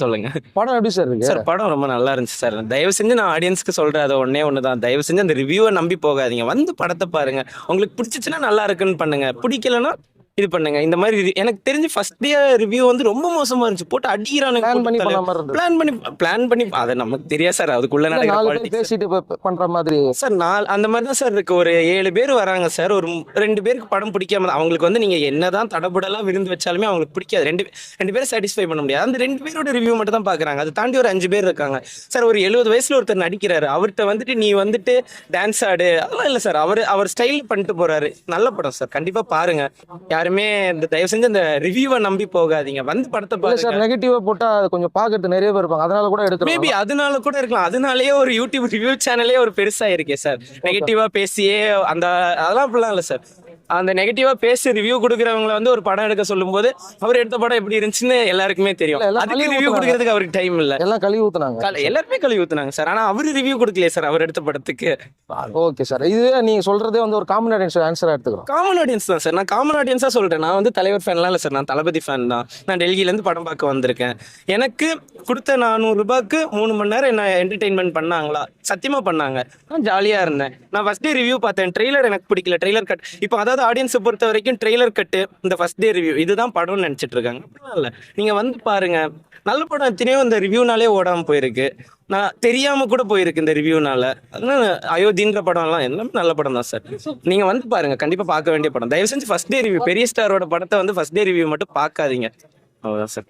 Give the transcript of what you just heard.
சொல்லுங்க. படம் எப்படி சார் இருக்கு? சார் படம் ரொம்ப நல்லா இருந்துச்சு சார். தயவு செஞ்சு நான் ஆடியன்ஸ்க்கு சொல்றேன் அது ஒன்னே ஒன்று தான் தயவு செஞ்சு அந்த ரிவ்யூவை நம்பி போகாதீங்க. வந்து படத்தை பாருங்க. உங்களுக்கு பிடிச்சிச்சுன்னா நல்லா இருக்குன்னு பண்ணுங்க. பிடிக்கலன்னா இது பண்ணுங்க. இந்த மாதிரி எனக்கு தெரிஞ்சு ஃபர்ஸ்ட் டே ரிவ்யூ வந்து ரொம்ப மோசமா இருந்துச்சு. போட்டு பிளான் பண்ணி அடிக்கிறானுங்க பண்ண மாதிரி இருந்தது. பிளான் பண்ணி பிளான் பண்ணி அதை நமக்கு தெரியாது சார். அதுக்குள்ள நடக்கிற. பேசிட்டு பண்ற மாதிரி. சார் நாலு அந்த மாதிரி தான் சார் இருக்கு. ஒரு ஏழு பேர் வராங்க சார். ஒரு ரெண்டு பேருக்கு படம் பிடிக்காம. அவங்களுக்கு வந்து நீங்க என்னதான் தடபுடலாம் விருந்து வச்சாலுமே அவங்களுக்கு பிடிக்காது. ரெண்டு ரெண்டு பேரும் சாட்டிஸ்ஃபை பண்ண முடியாது. அந்த ரெண்டு பேரோட ரிவ்யூ மட்டும் தான் பாக்குறாங்க. அதை தாண்டி ஒரு அஞ்சு பேர் இருக்காங்க. சார் ஒரு எழுபது வயசுல ஒருத்தர் நடிக்கிறாரு. அவர்கிட்ட வந்துட்டு நீ வந்துட்டு டான்ஸ் ஆடு. அதெல்லாம் இல்லை சார். அவர் அவர் ஸ்டைல் பண்ணிட்டு போறாரு. நல்ல படம் சார். கண்டிப்பா பாருங்க. யாருமே இந்த தயவு செஞ்சு அந்த ரிவ்யூவை நம்பி போகாதீங்க. வந்து படத்தை இல்ல சார் பாருங்க. நெகட்டிவா போட்டா அது கொஞ்சம் பாக்குறது நிறைய பேர் இருப்பாங்க. அதனால கூட மேபி எடுக்கிறோம் அதனால கூட இருக்கலாம். அதனாலயே ஒரு யூடியூப் ரிவ்யூ சேனலே ஒரு பெருசா இருக்கே சார் நெகட்டிவா பேசியே அந்த அதெல்லாம் அப்படிலாம் இல்லை சார் அந்த நெகட்டிவா பேசி ரிவ்யூ கொடுக்குறவங்கள வந்து ஒரு படம் எடுக்க சொல்லும்போது அவர் எடுத்த படம் எப்படி இருந்துச்சுன்னு எல்லாருக்குமே தெரியும். அதுக்கு ரிவ்யூ. கொடுக்கறதுக்கு அவருக்கு டைம் இல்ல. எல்லாம் கழுவி ஊத்துனாங்க. எல்லாருமே கழுவி ஊத்துனாங்க சார். ஆனா அவரு ரிவ்யூ கொடுக்கலையே சார் அவர் எடுத்த படத்துக்கு. Okay sir. இதுவே நீங்க சொல்றதே வந்து ஒரு காமன் ஆன்சரா எடுத்துக்கிறோம். காமன் ஆடியன்ஸ் தான் சார். நான் காமன் ஆடியன்ஸா சொல்றேன். நான் வந்து தலைவர் ஃபேன்லாம் இல்லை சார். நான் தளபதி ஃபேன் தான். நான் டெல்லியில இருந்து படம் பார்க்க வந்திருக்கேன். எனக்கு கொடுத்த நானூறு ரூபாய்க்கு மூணு மணி நேரம் என்ன என்டர்டெயின்மெண்ட் பண்ணாங்களா? சத்தியமா பண்ணாங்க. நான் ஜாலியா இருந்தேன். நான் ஃபர்ஸ்ட் டே ரிவ்யூ பார்த்தேன். ட்ரெய்லர் எனக்கு பிடிக்கல. ட்ரெய்லர் கட் இப்போ அதாவது ஆடியன்ஸை பொறுத்த வரைக்கும் ட்ரெய்லர் கட்டு இந்த ஃபர்ஸ்ட் டே ரிவ்யூ இதுதான் படம்னு நினைச்சிட்டு இருக்காங்க. அப்படிலாம் இல்லை. நீங்க வந்து பாருங்க. நல்ல படம் எத்தனையோ இந்த ரிவ்யூனாலே ஓடாம போயிருக்கு. நான் தெரியாம கூட போயிருக்கு இந்த ரிவ்யூனால அதனால அயோத்தின்ற படம்லாம் எல்லாமே நல்ல படம் தான் சார் நீங்க வந்து பாருங்க. கண்டிப்பா பார்க்க வேண்டிய படம். தயவு செஞ்சு ஃபர்ஸ்ட் டே ரிவ்யூ பெரிய ஸ்டாரோட படத்தை வந்து ஃபர்ஸ்ட் டே ரிவ்யூ மட்டும் பார்க்காதீங்க. அவ்வளோதான் சார்